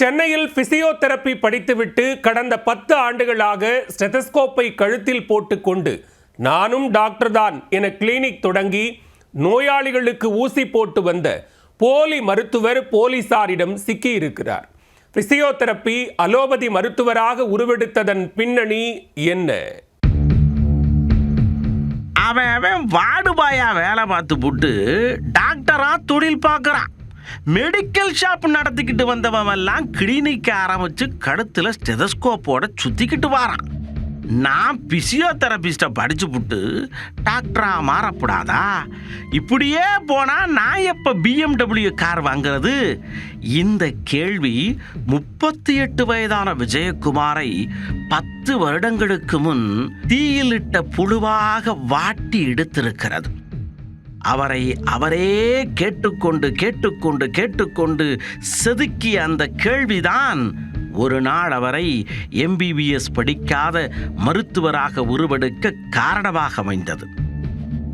சென்னையில் பிசியோதெரப்பி படித்துவிட்டு கடந்த பத்து ஆண்டுகளாக ஸ்டெதஸ்கோப்பை கழுத்தில் போட்டுக்கொண்டு நானும் டாக்டர் தான் என கிளினிக் தொடங்கி நோயாளிகளுக்கு ஊசி போட்டு வந்த போலி மருத்துவர் போலீசாரிடம் சிக்கியிருக்கிறார். பிசியோதெரப்பி அலோபதி மருத்துவராக உருவெடுத்ததன் பின்னணி என்ன? அவன் அவன் வார்டுபாயா வேலை பார்த்து போட்டு டாக்டரா தொழில் பார்க்கறான். மெடிக்கல் ஷாப் நடத்திக்கிட்டு வந்தவன் எல்லாம் கிளினிக் ஆரம்பிச்சு கழுத்துல ஸ்டெதஸ்கோப்போட சுத்திக்கிட்டு வாரான். நான் பிசியோதெரபிஸ்ட்டை படிச்சு புட்டு டாக்டரா மாறக்கூடாதா இப்படியே போனா நான் எப்ப பிஎம்டபிள்யூ கார் வாங்குறது? இந்த கேள்வி முப்பத்தி எட்டு வயதான விஜயகுமாரை பத்து வருடங்களுக்கு முன் தீயிலிட்ட புழுவாக வாட்டி எடுத்திருக்கிறது அவரை அவரே கேட்டுக்கொண்டு கேட்டுக்கொண்டு கேட்டுக்கொண்டு செதுக்கிய அந்த கேள்விதான் ஒரு நாள் அவரை எம்பிபிஎஸ் படிக்காத மருத்துவராக உருவெடுக்க காரணமாக அமைந்தது.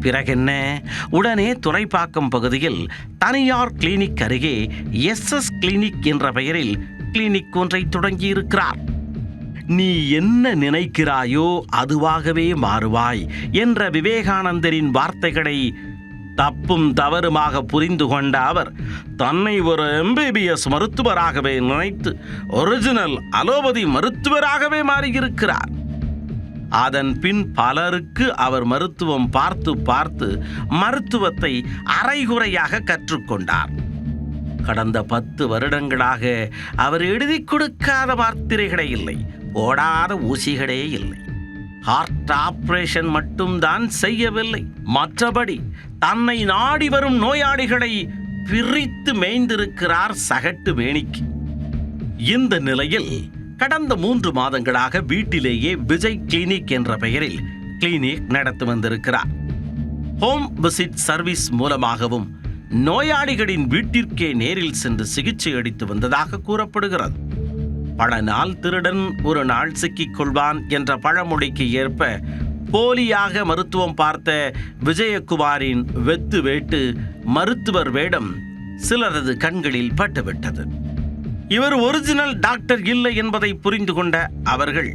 பிறகென்ன உடனே துறைப்பாக்கம் பகுதியில் தனியார் கிளினிக் அருகே எஸ்எஸ் கிளினிக் என்ற பெயரில் கிளினிக் ஒன்றை தொடங்கியிருக்கிறார். நீ என்ன நினைக்கிறாயோ அதுவாகவே மாறுவாய் என்ற விவேகானந்தரின் வார்த்தைகளை தப்பும் தவறுமாக புரிந்து கொண்ட அவர் தன்னை ஒரு எம்பிபிஎஸ் மருத்துவராகவே நினைத்து ஒரிஜினல் அலோபதி மருத்துவராகவே மாறியிருக்கிறார். அதன் பின் பலருக்கு அவர் மருத்துவம் பார்த்து பார்த்து மருத்துவத்தை அரைகுறையாக கற்றுக்கொண்டார். கடந்த பத்து வருடங்களாக அவர் எழுதி கொடுக்காத மாத்திரைகளே இல்லை ஓடாத ஊசிகளே இல்லை. ஹார்ட் ஆப்ரேஷன் மட்டும்தான் செய்யவில்லை. மற்றபடி தன்னை நாடி வரும் நோயாளிகளை பிரித்து மேய்ந்திருக்கிறார் சகட்டு மேனிக்கு. இந்த நிலையில் கடந்த மூன்று மாதங்களாக வீட்டிலேயே விஜய் கிளினிக் என்ற பெயரில் கிளினிக் நடத்தி வந்திருக்கிறார். ஹோம் விசிட் சர்வீஸ் மூலமாகவும் நோயாளிகளின் வீட்டிற்கே நேரில் சென்று சிகிச்சை அளித்து வந்ததாக கூறப்படுகிறது. பல நாள் திருடன் ஒரு நாள் சிக்கிக் கொள்வான் என்ற பழமொழிக்கு ஏற்ப போலியாக மருத்துவம் பார்த்த விஜயகுமாரின் வெத்து வேட்டு மருத்துவர் வேடம் சிலரது கண்களில் பட்டுவிட்டது. இவர் ஒரிஜினல் டாக்டர் இல்லை என்பதை புரிந்து கொண்ட அவர்கள்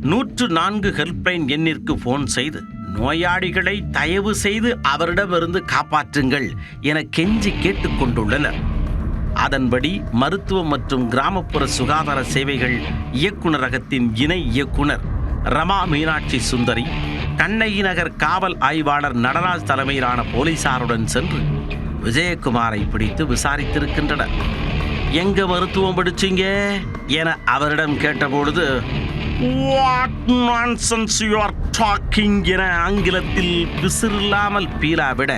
நூற்று நான்கு ஹெல்ப்லைன் எண்ணிற்கு ஃபோன் செய்து நோயாளிகளை தயவு செய்து அவரிடமிருந்து காப்பாற்றுங்கள் என கெஞ்சி கேட்டுக்கொண்டுள்ளனர் அதன்படி மருத்துவம் மற்றும் கிராமப்புற சுகாதார சேவைகள் இயக்குநரகத்தின் இணை இயக்குனர் ரமா மீனாட்சி சுந்தரி கண்ணகி நகர் காவல் ஆய்வாளர் நடராஜ் தலைமையிலான போலீசாருடன் சென்று விஜயகுமாரை பிடித்து விசாரித்திருக்கின்றனர். எங்க மருத்துவம் படிச்சீங்க? என அவரிடம் கேட்டபொழுது what nonsense you are talking என ஆங்கிலத்தில் விசிறில்லாமல் பீலாவிட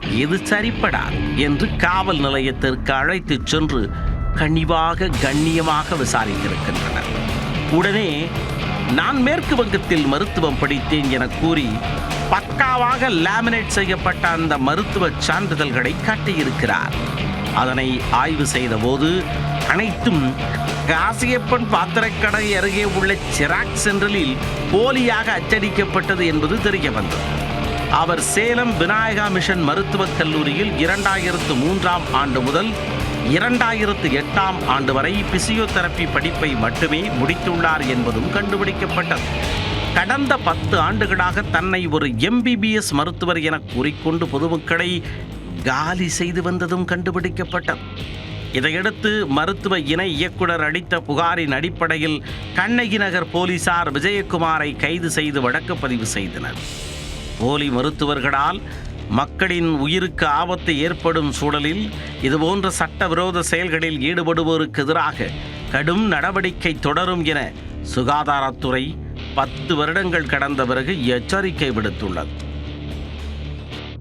இது சரிப்படா என்று காவல் நிலையத்திற்கு அழைத்துச் சென்று கனிவாக கண்ணியமாக விசாரித்திருக்கின்றனர். உடனே நான் மேற்கு வங்கத்தில் மருத்துவம் படித்தேன் என கூறி பக்காவாக லேமினேட் செய்யப்பட்ட அந்த மருத்துவ சான்றிதழ்களை காட்டியிருக்கிறார். அதனை ஆய்வு செய்தபோது அனைத்தும் காசியப்பன் பாத்திரக்கடை அருகே உள்ள சிராக் சென்றலில் போலியாக அச்சடிக்கப்பட்டது என்பது தெரிய வந்தது அவர் சேலம் விநாயகா மிஷன் மருத்துவக் கல்லூரியில் இரண்டாயிரத்து மூன்றாம் ஆண்டு முதல் இரண்டாயிரத்து எட்டாம் ஆண்டு வரை பிசியோதெரப்பி படிப்பை மட்டுமே முடித்துள்ளார் என்பதும் கண்டுபிடிக்கப்பட்டது. கடந்த பத்து ஆண்டுகளாக தன்னை ஒரு எம்பிபிஎஸ் மருத்துவர் என கூறிக்கொண்டு பொதுமக்களை காலி செய்து வந்ததும் கண்டுபிடிக்கப்பட்டது. இதையடுத்து மருத்துவ இணை இயக்குனர் அளித்த புகாரின் அடிப்படையில் கண்ணகி நகர் போலீசார் விஜயகுமாரை கைது செய்து வழக்கு பதிவு செய்தனர். போலி மருத்துவர்களால் மக்களின் உயிருக்கு ஆபத்து ஏற்படும் சூழலில் இதுபோன்ற சட்டவிரோத செயல்களில் ஈடுபடுவோருக்கு எதிராக கடும் நடவடிக்கை தொடரும் என சுகாதாரத்துறை பத்து வருடங்கள் கடந்த பிறகு எச்சரிக்கை விடுத்துள்ளது.